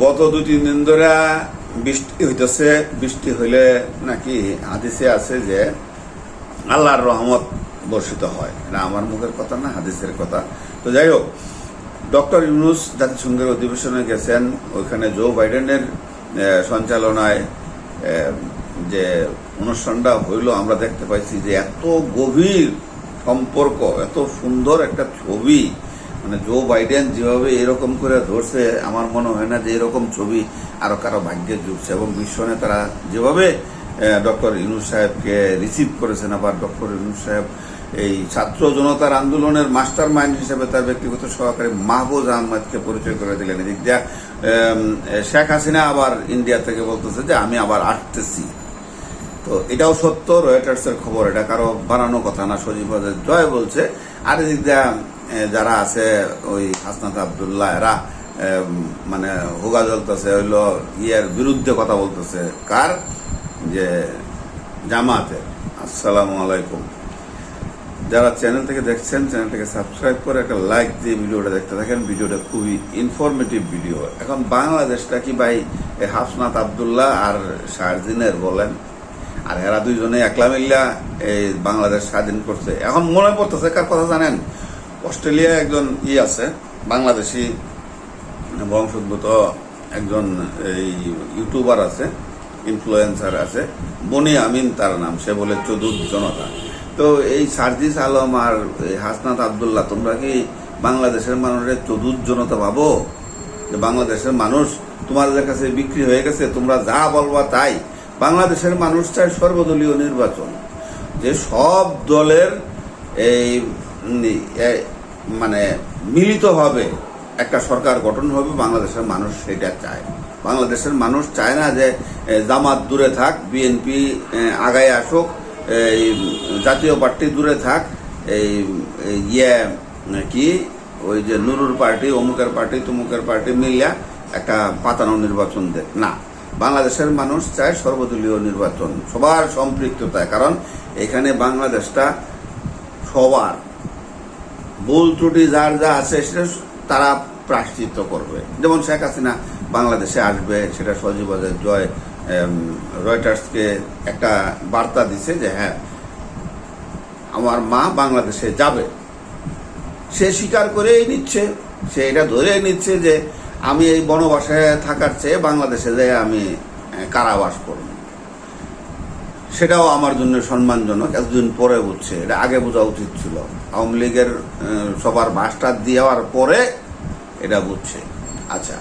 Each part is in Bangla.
গত দুই তিন দিন ধরে বৃষ্টি হইতেছে। বৃষ্টি হইলে নাকি হাদিসে আছে যে আল্লাহর রহমত বর্ষিত হয়। এটা আমার মুখের কথা না, হাদিসের কথা। তো যাই হোক, ডক্টর ইউনুস জাতিসংঘের অধিবেশনে গেছেন। ওইখানে জো বাইডেনের সঞ্চালনায় যে অনুষ্ঠানটা হইল, আমরা দেখতে পাইছি যে এত গভীর সম্পর্ক, এত সুন্দর একটা ছবি মানে জো বাইডেন যেভাবে এরকম করে ধরছে, আমার মনে হয় না যে এরকম ছবি আরও কারও ভাগ্যে জুটছে এবং বিশ্ব নেতারা যেভাবে ডক্টর ইউনুস সাহেবকে রিসিভ করেছেন, আবার ডক্টর ইউনুস সাহেব এই ছাত্র জনতার আন্দোলনের মাস্টার মাইন্ড হিসেবে তার ব্যক্তিগত সহকারী মাহবুজ আহমদকে পরিচয় করে দিলেন। এদিক দিয়া শেখ হাসিনা আবার ইন্ডিয়া থেকে বলতেছে যে আমি আবার আসতেছি। তো এটাও সত্য রয়টার্সের খবর, এটা কারও বানানো কথা না, সজীব জয় বলছে। আর এদিক দিয়া যারা আছে, ওই হাসনাত আবদুল্লাহ, এরা মানে হুগা জ্বলতেছে, হইল ইয়ের বিরুদ্ধে কথা বলতেছে। কার? যে জামাতে। আসসালামু আলাইকুম। যারা চ্যানেল থেকে দেখছেন চ্যানেলটাকে সাবস্ক্রাইব করে একটা লাইক দিয়ে ভিডিওটা দেখতে থাকেন। ভিডিওটা খুবই ইনফরমেটিভ ভিডিও এখন বাংলাদেশটা কি ভাই, এ হাফসনাথ আবদুল্লাহ আর শারজিনের বলেন? আর এরা দুইজনে একলা মিল্লা এই বাংলাদেশ স্বাধীন করছে। এখন মনে পড়তেছে কার কথা জানেন? অস্ট্রেলিয়ায় একজন ই আছে, বাংলাদেশি বংশোদ্ভূত একজন এই ইউটিউবার আছে ইনফ্লুয়েন্সার আছে, বনি আমিন তার নাম, সে বলে চতুর্থ জনতা। তো এই সার্জিস আলম আর এই হাসনাত আবদুল্লাহ, তোমরা কি বাংলাদেশের মানুষের চতুর্থ জনতা ভাবো? যে বাংলাদেশের মানুষ তোমাদের কাছে বিক্রি হয়ে গেছে, তোমরা যা বলবা তাই। বাংলাদেশের মানুষ সর্বদলীয় নির্বাচন। যে সব দলের এই মানে মিলিতভাবে একটা সরকার গঠন হবে, বাংলাদেশের মানুষ সেটা চায়। বাংলাদেশের মানুষ চায় না যে জামাত দূরে থাক, বিএনপি আগায় আসুক, এই জাতীয় পার্টি দূরে থাক এই ইয়ে কি, ওই যে নুরুর পার্টি, অমুকের পার্টি, তমুকের পার্টি মিলিয়া একটা পাতানো নির্বাচন দেখ। না, বাংলাদেশের মানুষ চায় সর্বদলীয় নির্বাচন, সবার সম্পৃক্ততায়, কারণ এখানে বাংলাদেশটা সবার ভুল ত্রুটি যার যা আছে সেটা তারা প্রাশ্চিত্য করবে। যেমন শেখ হাসিনা বাংলাদেশে আসবে, সেটা সজীবাদের জয় রয়টার্সকে একটা বার্তা দিছে যে হ্যাঁ আমার মা বাংলাদেশে যাবে। সে স্বীকার করেই নিচ্ছে, সে এটা ধরে নিচ্ছে যে, আমি এই বনবাসায় থাকার চেয়ে বাংলাদেশে যেয়ে আমি কারাবাস করব। সেটাও আমার জন্য সম্মানজনক। এতদিন পরে বুঝছে, এটা আগে বোঝা উচিত ছিল। আওয়ামী লীগের সবার বাসটা দেওয়ার পরে এটা বুঝছে। আচ্ছা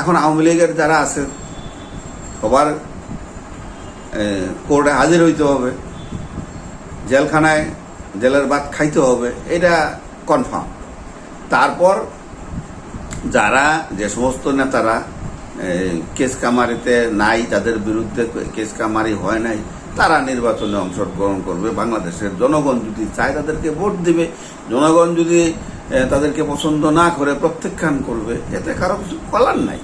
এখন আওয়ামী লীগের যারা আছে, সবার কোর্টে হাজির হইতে হবে, জেলখানায় জেলের ভাত খাইতে হবে, এটা কনফার্ম তারপর যারা, যে সমস্ত নেতারা কেস কামারিতে নাই, তাদের বিরুদ্ধে কেস কামারি হয় নাই তারা নির্বাচনে অংশগ্রহণ করবে, বাংলাদেশের জনগণ যদি চায় তাদেরকে ভোট দিবে, জনগণ যদি তাদেরকে পছন্দ না করে প্রত্যাখ্যান করবে, এতে কারও কিছু করার নাই।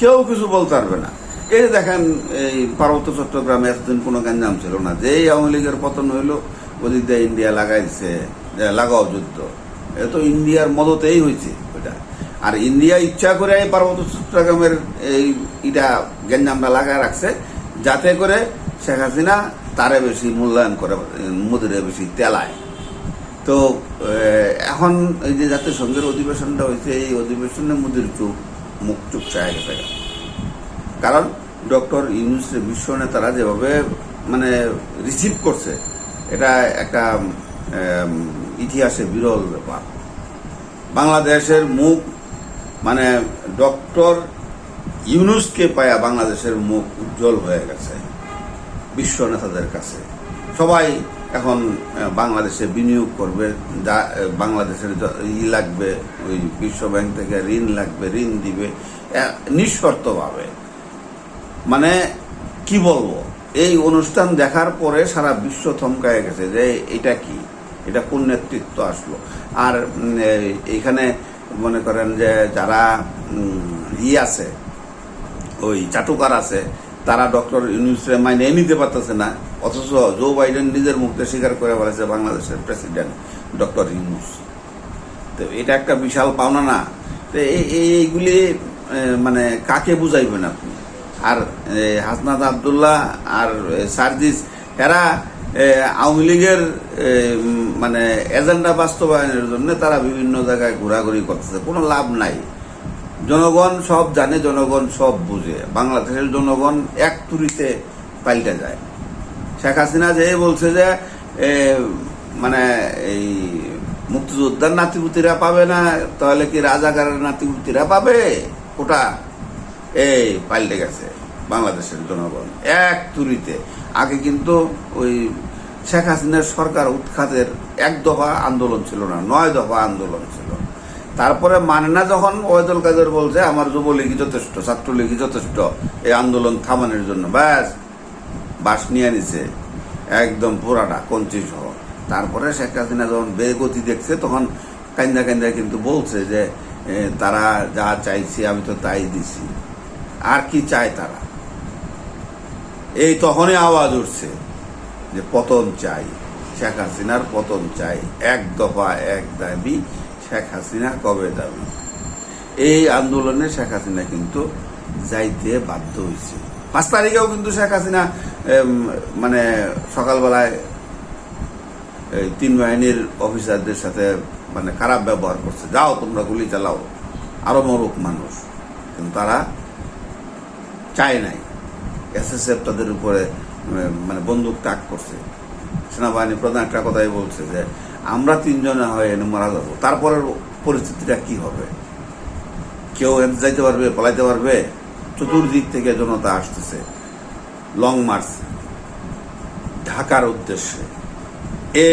কেউ কিছু বলতে পারবে না। এই দেখেন, এই পার্বত্য চট্টগ্রামে এতদিন কোনো গ্যাঞ্জাম ছিল না যেই আওয়ামী লীগের পতন হইল, ওদিক দিয়ে ইন্ডিয়া লাগাইছে লাগাও যুদ্ধ। এ তো ইন্ডিয়ার মদতেই হয়েছে ওটা আর ইন্ডিয়া ইচ্ছা করে এই পার্বত্য চট্টগ্রামের এই ইটা গ্যাঞ্জামটা লাগায় রাখছে, যাতে করে শেখ হাসিনা তারে বেশি মূল্যায়ন করে, মুদিরে বেশি তেলায়। তো এখন এই যে জাতীয় জাতিসংঘের অধিবেশনটা হয়েছে, এই অধিবেশনে মুদির চুপ, মুখ চুপ চায় গেছে। কারণ ডক্টর ইউনুস বিশ্ব নেতারা যেভাবে মানে রিসিভ করছে, এটা একটা ইতিহাসে বিরল ব্যাপার। বাংলাদেশের মুখ মানে ডক্টর ইউনুসকে পায়া বাংলাদেশের মুখ উজ্জ্বল হয়ে গেছে। বিশ্ব নেতাদের কাছে। সবাই এখন বাংলাদেশে বিনিয়োগ করবে, যা বাংলাদেশের ই লাগবে, ওই বিশ্ব ব্যাংক থেকে ঋণ লাগবে, ঋণ দিবে নিঃশর্তভাবে। মানে কি বলব? এই অনুষ্ঠান দেখার পরে সারা বিশ্ব থমকায় গেছে যে এটা কি? এটা কোন নেতৃত্ব আসলো? আর এইখানে মনে করেন যে যারা ই আছে, ওই চাটুকার আছে তারা ডক্টর ইউনুসরে মাইনে নিতে পারতেছে না। অথচ জো বাইডেন নিজের মুখে স্বীকার করে বলেছে বাংলাদেশের প্রেসিডেন্ট ডক্টর ইউনুস। তো এটা একটা বিশাল পাওনা না। তো এই এই- এইগুলি মানে কাকে বুঝাইবেন আপনি? আর হাসনাত আবদুল্লাহ আর সার্জিস, এরা আওয়ামী লীগের মানে এজেন্ডা বাস্তবায়নের জন্য তারা বিভিন্ন জায়গায় ঘোরাঘুরি করতেছে। কোনো লাভ নাই। জনগণ সব জানে, জনগণ সব বুঝে। বাংলাদেশের জনগণ এক তুরিতে পাল্টে যায়। শেখ হাসিনা যে বলছে যে মানে এই মুক্তিযোদ্ধার নাতিপুতিরা পাবে না, তাহলে কি রাজাকারের নাতিপুতিরা পাবে? ওটা এই পাল্টে গেছে বাংলাদেশের জনগণ এক তুরিতে। আগে কিন্তু ওই শেখ হাসিনার সরকার উৎখাতের এক দফা আন্দোলন ছিল না, নয় দফা আন্দোলন ছিল। তারপরে মানে না যখন ওয়েদুল কাদের বলছে, আমার যুবলীগই যথেষ্ট ছাত্রলীগই যথেষ্ট, এই আন্দোলন থামানোর জন্য। ব্যাস, বাস নিয়ে নিছে, একদম পুরাটা কঞ্চি সহ। তারপরে শেখ হাসিনা যখন বেগতি দেখছে, তখন কান্দা কান্দা কিন্তু বলছে যে তারা যা চাইছে আমি তো তাই দিছি। আর কি চায় তারা? এই তখনই আওয়াজ উঠছে যে, পতন চাই। শেখ হাসিনার পতন চাই, এক দফা, এক দাবি শেখ হাসিনা কবে দাবি এই আন্দোলনে শেখ হাসিনা কিন্তু যাইতে বাধ্য হয়েছে। পাঁচ তারিখেও কিন্তু শেখ হাসিনা মানে সকালবেলায় তিন বাহিনীর অফিসারদের সাথে মানে খারাপ ব্যবহার করছে। যাও, তোমরা গুলি চালাও। আরও মরুক মানুষ। কিন্তু তারা চায় নাই। এসএসএফ তাদের উপরে মানে বন্দুক তাক করছে। সেনাবাহিনী প্রধান একটা কথাই বলছে যে আমরা তিনজনে হয় এনে মারা যাব। তারপরের পরিস্থিতিটা কি হবে? কেউ এনে যাইতে পারবে, পলাইতে পারবে? চতুর্দিক থেকে জনতা আসতেছে। লং মার্চ ঢাকার উদ্দেশ্যে। এ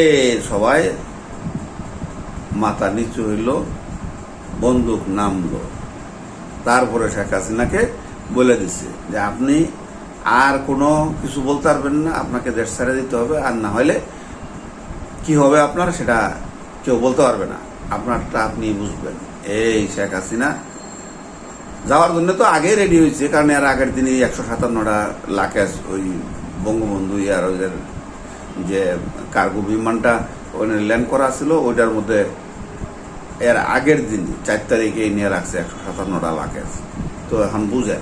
সবাই মাথা নিচু হইল, বন্দুক নামলো। তারপরে শেখ হাসিনাকে বলে দিছে যে, আপনি আর কোনো কিছু বলতে পারবেন না, আপনাকে দেশ ছেড়ে দিতে হবে, আর না হলে কি হবে আপনার সেটা কেউ বলতে পারবে না। আপনারটা আপনি বুঝবেন। এই শেখ হাসিনা, যাওয়ার জন্য তো আগেই রেডি হয়েছে, কারণ এর আগের দিনই একশো সাতান্নটা লাকেশ ওই বঙ্গবন্ধু ইয়ার ওদের যে কার্গো বিমানটা ওখানে ল্যান্ড করা ছিল, ওইটার মধ্যে এর আগের দিন, চার তারিখে নিয়ে রাখছে একশো সাতান্নটা লাকেশ তো এখন বুঝেন।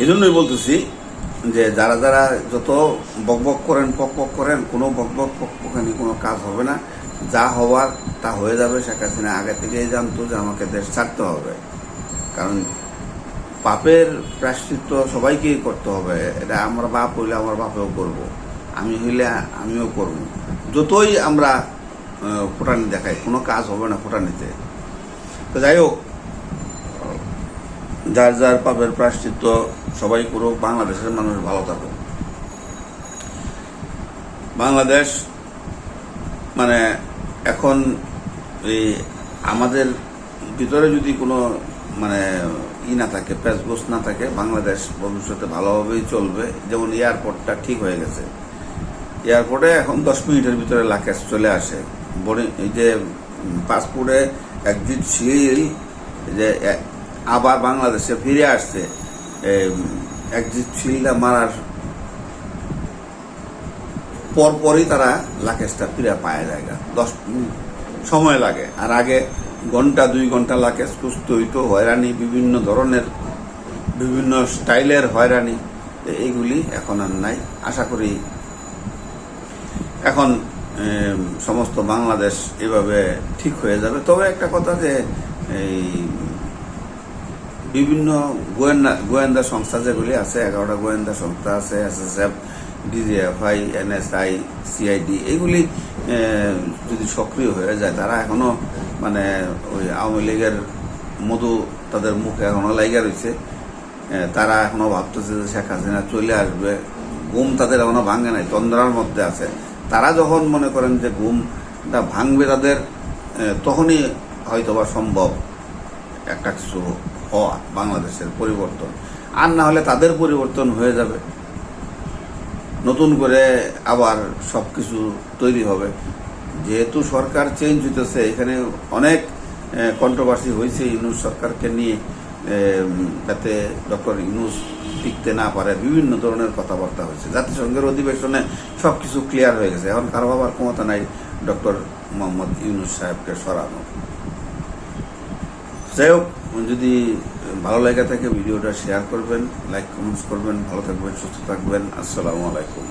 এই জন্যই বলতেছি যে যারা যারা যত বকবক করেন পক পক করেন, কোনো বকবক পকপকানি কোনো কাজ হবে না। যা হওয়ার তা হয়ে যাবে, শেখ হাসিনা আগে থেকেই জানতো যে আমাকে দেশ ছাড়তে হবে। কারণ পাপের প্রায়শ্চিত্ত সবাইকেই করতে হবে। এটা আমার বাপ হইলে আমার বাপেও করব, আমি হইলে আমিও করব। যতই আমরা ফোটানি দেখাই, কোনো কাজ হবে না ফোটানিতে। তো যাই হোক যার যার পাপের প্রায়শ্চিত্ত সবাই করুক, বাংলাদেশের মানুষ ভালো থাকুক। বাংলাদেশ মানে এখন এই আমাদের ভিতরে যদি কোনো মানে ই না থাকে প্যাসবোস না থাকে, বাংলাদেশ ভবিষ্যতে ভালোভাবেই চলবে। যেমন এয়ারপোর্টটা ঠিক হয়ে গেছে। এয়ারপোর্টে এখন দশ মিনিটের ভিতরে লাকেশ চলে আসে। বোর্ডিং- এই যে পাসপোর্টে একজিট সিল যে আবার বাংলাদেশে ফিরে আসছে একজিট সিলটা মারার পরপরই তারা লাকেজটা ফিরে পায় জায়গা। দশ সময় লাগে। আর আগে ঘণ্টা, দুই ঘণ্টা লাকেজ খুঁজতে হইতো, হয়রানি, বিভিন্ন ধরনের, বিভিন্ন স্টাইলের হয়রানি এইগুলি এখন আর নাই। আশা করি এখন সমস্ত বাংলাদেশ এভাবে ঠিক হয়ে যাবে। তবে একটা কথা যে, এই বিভিন্ন গোয়েন্দা গোয়েন্দা সংস্থা যেগুলি আছে, এগারোটা গোয়েন্দা সংস্থা আছে S S F DGFI, NSI, CID, এগুলি যদি সক্রিয় হয়ে যায়, তারা এখনও মানে ওই আওয়ামী লীগের মধু তাদের মুখে এখনও লাইগা রয়েছে তারা এখনও ভাবতেছে যে শেখ হাসিনা চলে আসবে। ঘুম তাদের এখনও ভাঙে নাই, তন্দ্রার মধ্যে আছে। তারা যখন মনে করেন যে ঘুমটা ভাঙবে তাদের তখনই হয়তোবা সম্ভব। একটা কিছু হওয়া বাংলাদেশের পরিবর্তন। আর না হলে তাদের পরিবর্তন হয়ে যাবে। নতুন করে আবার সব কিছু তৈরি হবে। যেহেতু সরকার চেঞ্জ হইতেছে, এখানে অনেক কন্ট্রোভার্সি হয়েছে ইউনুস সরকারকে নিয়ে যাতে ডক্টর ইউনুস টিকতে না পারে, বিভিন্ন ধরনের কথাবার্তা হয়েছে। জাতিসংঘের অধিবেশনে সব কিছু ক্লিয়ার হয়ে গেছে। এখন কারও বাবার ক্ষমতা নাই ডক্টর মোহাম্মদ ইউনুস সাহেবকে সরানো যাই হোক যদি ভালো লেগে থাকে ভিডিওটা শেয়ার করবেন লাইক কমেন্টস করবেন, ভালো থাকবেন, সুস্থ থাকবেন, আসসালামু আলাইকুম।